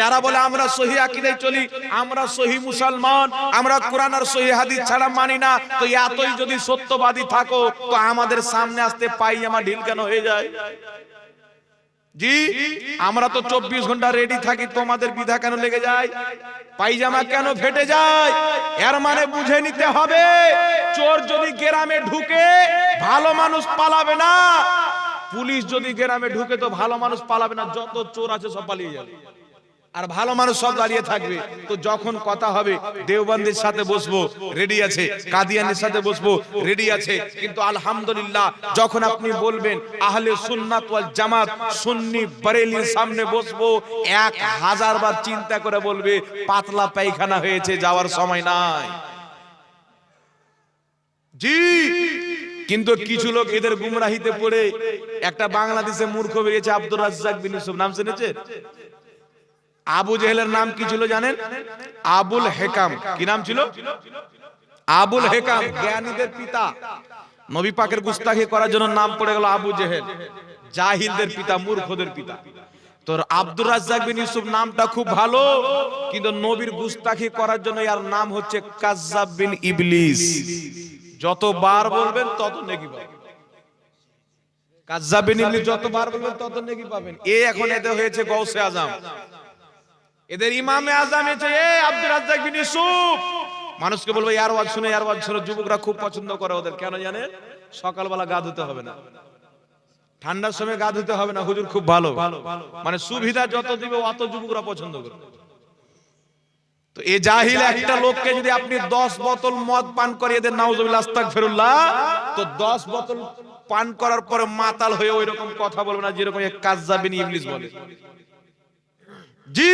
যারা বলে, আমরা সহি আকিদায় চলি, আমরা সহি মুসলমান, আমরা কোরআন আর সহি হাদিস ছাড়া মানি না, তো এতই যদি সত্যবাদী থাকো, তো আমাদের সামনে আসতে পাইজামা ঢিল কেন হয়ে যায়? জি, আমরা তো চব্বিশ ঘণ্টা রেডি থাকি, তোমাদের বিধা কেন লেগে যায়? পাইজামা কেন ফেটে যায়? এর মানে বুঝে নিতে হবে, চোর যদি গ্রামে ঢুকে, ভালো মানুষ পালাবে না। পুলিশ যদি গ্রামে ঢুকে, তো ভালো মানুষ পালাবে না, যত চোর আছে সব পালিয়ে যাবে। আর ভালো মানুষ সব দাঁড়িয়ে থাকবে। তো যখন কথা হবে, দেওবন্দের সাথে বসবো, রেডি আছে, কাদিয়ানের সাথে বসবো, রেডি আছে। কিন্তু আলহামদুলিল্লাহ, যখন আপনি বলবেন, আহলে সুন্নাত ওয়াল জামাত, সুন্নি বরেলির সামনে বসবো, এক হাজার বার চিন্তা করে বলবে, পাতলা পায়খানা হয়েছে, যাওয়ার সময় নাই। জি, কিন্তু কিছু লোক এদের গুমরাহিতে পড়ে, একটা বাংলাদেশে মূর্খ বেরিয়েছে আব্দুর রাজ্জাক বিন ইউসুফ, নাম শুনেছেন? আবু জেহেলের নাম কি ছিল জানেন? আবুল হেকাম। কি নাম ছিল? আবুল হেকাম, জ্ঞানীদের পিতা। নবী পাকের গুস্তাখি করার জন্য নাম পড়ে গেল আবু জেহেল। জাহিলদের পিতা, মূর্খদের পিতা। তোর আব্দুর রাজ্জাক বিন ইউসুফ নামটা খুব ভালো, কিন্তু নবীর গুস্তাখি করার জন্য এর নাম হচ্ছে কাজ্জাব বিন ইবলিস। যতবার বলবেন তত নেকি পাবেন। কাজ্জাব বিন ইবলিস যতবার বলবেন তত নেকি পাবেন। এ এখন এতে হয়েছে গৌসে আজম। এদের ইমামে আজম এসে, এ আব্দুর রাজ্জাক বিন ইউসুফ! মানুষকে বলব ইয়ার ওয়াজ শুনে ইয়ার ওয়াজ শুনে যুবকরা খুব পছন্দ করে ওদের। কেন জানেন? সকালবেলা গা ধুতে হবে না। ঠান্ডার সময় গা ধুতে হবে না, হুজুর খুব ভালো। মানে সুবিধা যত দিবে, অত যুবকরা পছন্দ করে তো এ জাহিল একটা লোককে যদি আপনি দশ বোতল মদ পান করে এদের নাউজুবিল্লাহ, আস্তাগফিরুল্লাহ, তো দশ বোতল পান করার পরে মাতাল হয়ে ওই রকম কথা বলবে না, যেরকম কাজ্জাবিন ইবলিস বলে। জি।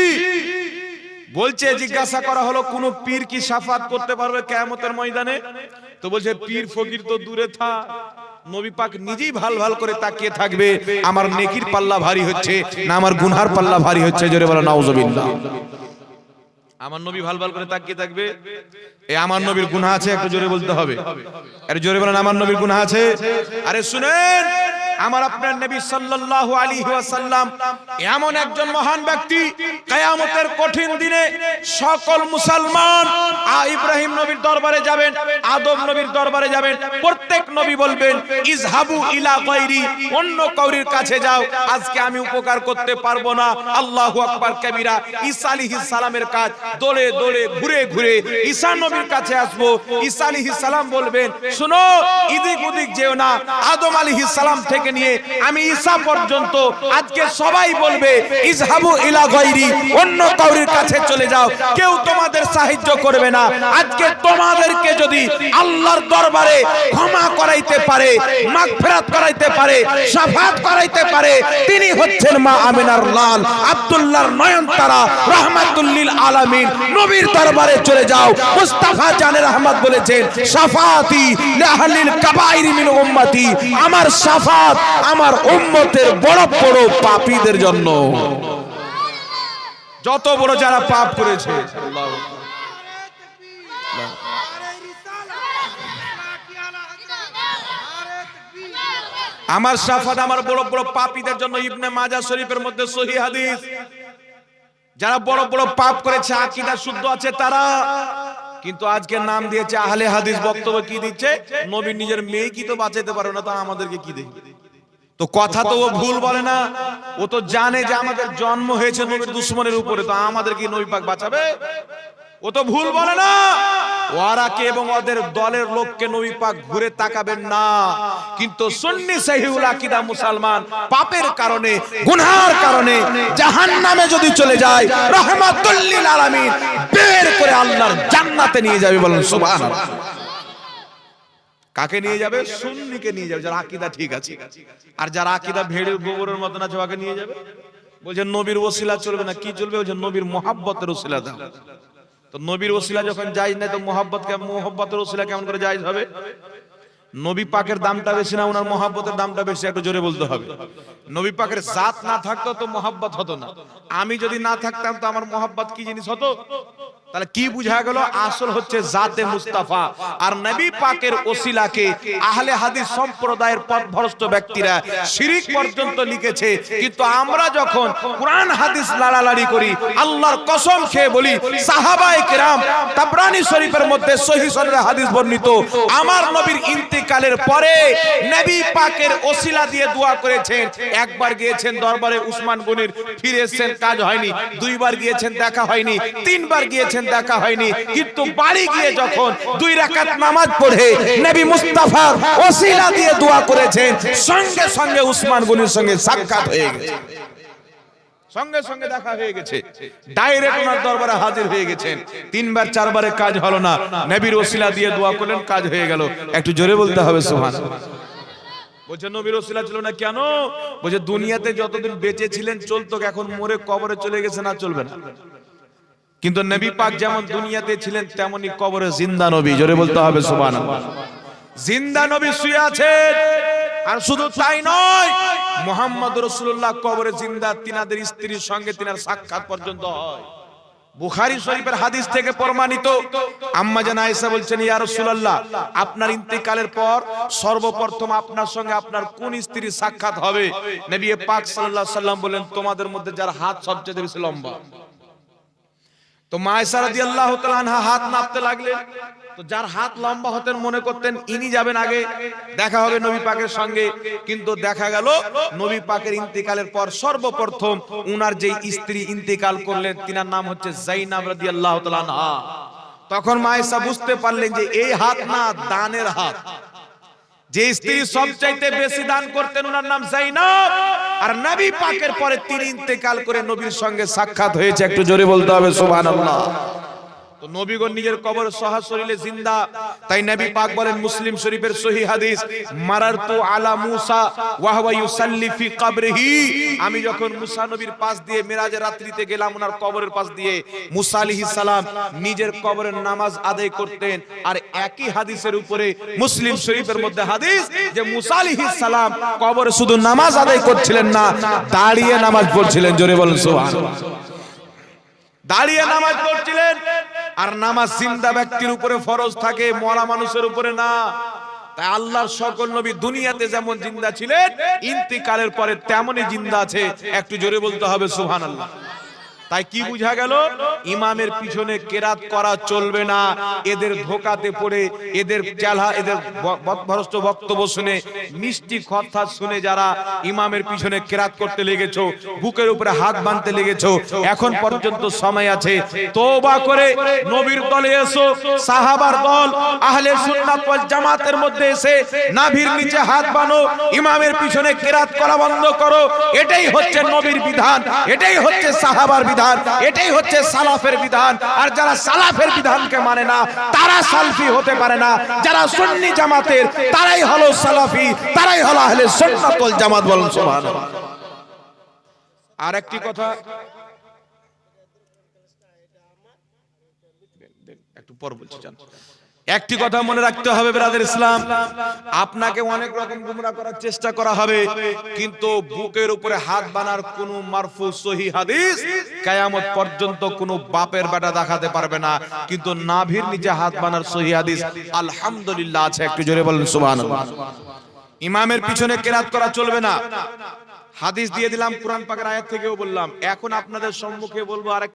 বলছে জিজ্ঞাসা করা হলো কোন পীর কি সাফাত করতে পারবে কেয়ামতের ময়দানে? তো বলছে পীর ফকির তো দূরে থাক নবী পাক নিজেই ভালো ভালো করে তাকিয়ে থাকবে। আমার নেকির পাল্লা ভারী হচ্ছে না আমার গুনহার পাল্লা ভারী হচ্ছে জোরে বলো নাউজুবিল্লাহ। আমার নবী ভালো ভালো করে তাকিয়ে থাকবে। এ আমার নবীর গুনাহ আছে একটু জোরে বলতে হবে। আরে জোরে বলেন আমার নবীর গুনাহ আছে? আরে শুনেন আমার আপনার নবী সাল্লাল্লাহু আলাইহি ওয়াসাল্লাম এমন একজন মহান ব্যক্তি কিয়ামতের কঠিন দিনে সকল মুসলমান, আ, ইব্রাহিম নবীর দরবারে যাবেন, আদম নবীর দরবারে যাবেন, প্রত্যেক নবী বলবেন, ইজহাবু ইলা গায়রি, অন্য কাউরির কাছে যাও, আজকে আমি উপকার করতে পারব না। আল্লাহু আকবার কবিরা, ঈসা আলাইহিস সালামের কাজ, দোলে দোলে ঘুরে ঘুরে ঈসা নবীর কাছে আসব, ঈসা আলাইহিস সালাম বলবেন, শুনো ইদিক উদিক যেও না। আদম আলাইহিস সালাম থেকে নিয়ে আমি ঈসা পর্যন্ত আজকে সবাই বলবে, ইজহাবু ইলা গায়রি, অন্য কাউরির কাছে চলে যাও। কেউ তোমাদের সাহায্য করবে না। আজকে তোমাদেরকে যদি আল্লাহর দরবারে ক্ষমা করাইতে পারে, মাগফিরাত করাইতে পারে শাফাত করাইতে পারে, তিনি হচ্ছেন মা আমিনার লাল, আব্দুল্লাহর নয়নতারা, রহমাতুল্লিল আলামিন। নবীর দরবারে চলে যাও। মুস্তাফা জানের আহমদ বলেছেন শাফাতি লিআহলিল কাবাইর মিন উম্মতি। আমার শাফাত আমার উম্মতের বড় বড় পাপীদের জন্য। যত বড় যারা পাপ করেছে। আমার সাফাত আমার বড় বড় পাপীদের জন্য ইবনে মাজা শরীফের মধ্যে সহি হাদিস। যারা বড় বড় পাপ করেছে, আকীদা শুদ্ধ আছে তারা। কিন্তু আজকে নাম দিয়েছে আহলে হাদিস, বক্তব্য কি দিচ্ছে? নবী নিজের মেয়ে কি তো বাঁচাতে পারো না, তা আমাদেরকে কি দেখবে? তো কথা তো ও ভুল বলে না। ও তো জানে যে আমাদের জন্ম হয়েছে নবীর দুশ্মনের উপরে, তো আমাদের কি নবী পাক বাঁচাবে? ও তো ভুল বলে না। ওয়ারাকে এবং ওদের দলের লোককে নবী পাক ঘুরে তাকাবেন না। কিন্তু সুন্নি সহিউল আকীদা মুসলমান পাপের কারণে গুনার কারণে জাহান্নামে যদি চলে যায়, রহমাতুল লিল আলামিন বের করে আল্লাহর জান্নাতে নিয়ে যাবে বলেন সুবহানাল্লাহ। কাকে নিয়ে যাবে? সুন্নিকে নিয়ে যাবে যারা আকীদা ঠিক আছে। আর যারা আকিদা ভেড়ের গোবরের মতন আছে ওকে নিয়ে যাবে? বলছে নবীর ওসিলা চলবে না। কি চলবে? বলছে নবীর মোহাব্বতের ওসিলা দাও। তো নবীর ওসিলা যখন যাই না তো মোহাব্বত মোহাব্বতের ওসিলা কেমন করে যাই হবে? নবী পাকের দামটা বেশি না ওনার মহাব্বতের দামটা বেশি একটু জোরে বলতে হবে। নবী পাকের জাত না থাকতো তো মহাব্বত হতো না। আমি যদি না থাকতাম তো আমার মহাব্বত কি জিনিস হতো? তাহলে কি বুঝা গেল? আসল হচ্ছে জাতে মুস্তাফা। আর নবী পাকের ওসিলাকে আহলে হাদিস সম্প্রদায়ের পথভ্রষ্ট ব্যক্তিরা শিরিক পর্যন্ত লিখেছে। কিন্তু আমরা যখন কোরআন, হাদিস লাড়ালাড়ি করি, আল্লাহর কসম খেয়ে বলি, সাহাবায়ে কেরাম তাবরানী শরীফের মধ্যে সহিহ সনদে হাদিস বর্ণিত, আমার নবীর ইন্তেকালের পরে নবী পাকের ওসিলা দিয়ে দোয়া করেছেন। একবার গিয়েছেন দরবারে উসমান গনির, ফিরে এসেছেন, কাজ হয়নি। দুইবার গিয়েছেন, দেখা হয়নি। তিনবার গিয়েছেন দেখা হয়নি, কিন্তু বাড়ি গিয়ে যখন দুই রাকাত নামাজ পড়ে, নবী মুস্তাফার ওসিলা দিয়ে দোয়া করেছেন, সঙ্গে সঙ্গে উসমান গনির সঙ্গে সাক্ষাৎ হয়ে গেছে। সঙ্গে সঙ্গে দেখা হয়ে গেছে। ডাইরেক্ট ওনার দরবারে হাজির হয়ে গেছেন। তিনবার, চারবারে কাজ হলো না। নবীর ওসিলা দিয়ে দোয়া করলেন, কাজ হয়ে গেল। একটু জোরে বলতে হবে, সুবহান। বলছে, নবীর ওসিলা ছিল না কেন? বলছে, দুনিয়াতে যতদিন বেঁচে ছিলেন, চলতো, এখন মরে কবরে চলে গেছে না চলবে না? কিন্তু নবী পাক যেমন দুনিয়াতে ছিলেন তেমনি কবরে জিন্দা নবী। জোরে বলতে হবে সুবহানাল্লাহ। জিন্দা নবী শুয়ে আছেন আর শুধু তাই নয় মোহাম্মদ রসুল্লাহ কবরে জিন্দা তিনাদের স্ত্রীর সঙ্গে তিনার সাক্ষাৎ পর্যন্ত হয়। বুখারী শরীফের হাদিস থেকে প্রমাণিত। আম্মা জান আয়েশা বলছেন ইয়া রাসূলুল্লাহ আপনার ইন্তেকালের পর সর্বপ্রথম আপনার সঙ্গে আপনার কোন স্ত্রীর সাক্ষাৎ হবে? নবী পাক সাল্লাল্লাহু আলাইহি সাল্লাম বলেন তোমাদের মধ্যে যার হাত সবচেয়ে বেশি লম্বা। তো মা আয়েশা রাদিয়াল্লাহু তাআলা আনহা হাত নাপতে লাগলেন। তো যার হাত লম্বা হতেন মনে করতেন ইনি যাবেন আগে, দেখা হবে নবী পাকের সঙ্গে। কিন্তু দেখা গেল নবী পাকের ইন্তেকালের পর সর্বপ্রথম উনার যে স্ত্রী ইন্তেকাল করলেন, তিনার নাম হচ্ছে জাইনাব রাদিয়াল্লাহু তাআলা আনহা। তখন মা আয়েশা বুঝতে পারলেন যে এই হাত না, দানের হাত। যে স্ত্রী সবচাইতে বেশি দান করতেন, উনার নাম জাইনাব। আর নবী পাকের পরে তিনি ইন্তেকাল করে নবীর সঙ্গে সাক্ষাৎ হয়েছে। একটু জোরে বলতে হবে সুবহানাল্লাহ। তো নবীগণ নিজের কবর সহা শরীরে জিন্দা। তাই নবী পাক বলেন, মুসলিম শরীফের সহি হাদিস, মারারতু আলা মুসা ওয়া হুয়া ইউসাল্লি ফি কবরিহি। আমি যখন মুসা নবীর পাশ দিয়ে মিরাজের রাত্রিতে গেলাম, ওনার কবরের পাশ দিয়ে মুসা আলাইহিস সালাম নিজের কবরের নামাজ আদায় করতেন। আর একই হাদিসের উপরে মুসলিম শরীফের মধ্যে হাদিস যে মুসা আলাইহিস সালাম কবরে শুধু নামাজ আদায় করছিলেন না, দাঁড়িয়ে নামাজ পড়ছিলেন। জোরে বলুন, সুবহানাল্লাহ। দাঁড়িয়ে নামাজ পড়ছিলেন আর নামাজ জিন্দা ব্যক্তির উপরে ফরজ থাকে, মরা মানুষের উপরে না। তাই আল্লাহর সকল নবী দুনিয়াতে যেমন জিন্দা ছিলেন, ইন্তিকালের পরে তেমনই জিন্দা আছে। একটু জোরে বলতে হবে, সুবহানাল্লাহ। তাই কি বুঝা গেল? ইমামের পিছনে কেরাত করা চলবে না। এদের ধোকাতে পড়ে, এদের চালা এদের বক্তব্য শুনে, মিষ্টি কথা শুনে যারা ইমামের পিছনে কেরাত করতে লেগেছো, বুকের উপরে হাত বাঁধতে লেগেছো, এখন পর্যন্ত সময় আছে। তোবা করে নবীর দলে এসো, সাহাবার দল, আহলে সুন্নাত ওয়াল জামাতের মধ্যে এসে নাভির নিচে হাত বানো ইমামের পিছনে কেরাত করা বন্ধ করো। এটাই হচ্ছে নবীর বিধান, এটাই হচ্ছে সাহাবার বিধান। এটাই হচ্ছে সালাফের বিধান। আর যারা সালাফের বিধানকে মানে না, তারা সালফি হতে পারে না। যারা সুন্নি জামাতের, তারাই হলো সালাফি, তারাই হলো আহলে সুন্নাত ওয়াল জামাত বলেন সুবহানাল্লাহ। আর একটি কথা। একটু পর বলছি, জান। একটি কথা মনে রাখতে হবে, ব্রাদার ইসলাম। আপনাকে অনেক রকম গুমরা করার চেষ্টা করা হবে, কিন্তু বুকের উপরে হাত বানার কোন মারফু সহি হাদিস কিয়ামত পর্যন্ত কোন বাপের বেটা দেখাতে পারবে না। কিন্তু নাভির নিচে হাত বানার সহি হাদিস, আলহামদুলিল্লাহ আছে। একটু জোরে বলেন, সুবহানাল্লাহ। ইমামের পিছনে কেরাত করা চলবে না। হাদিস দিয়ে দিলাম, কোরআন পাকের আয়াত থেকেও বললাম। এখন আপনাদের সম্মুখে বলব আরেক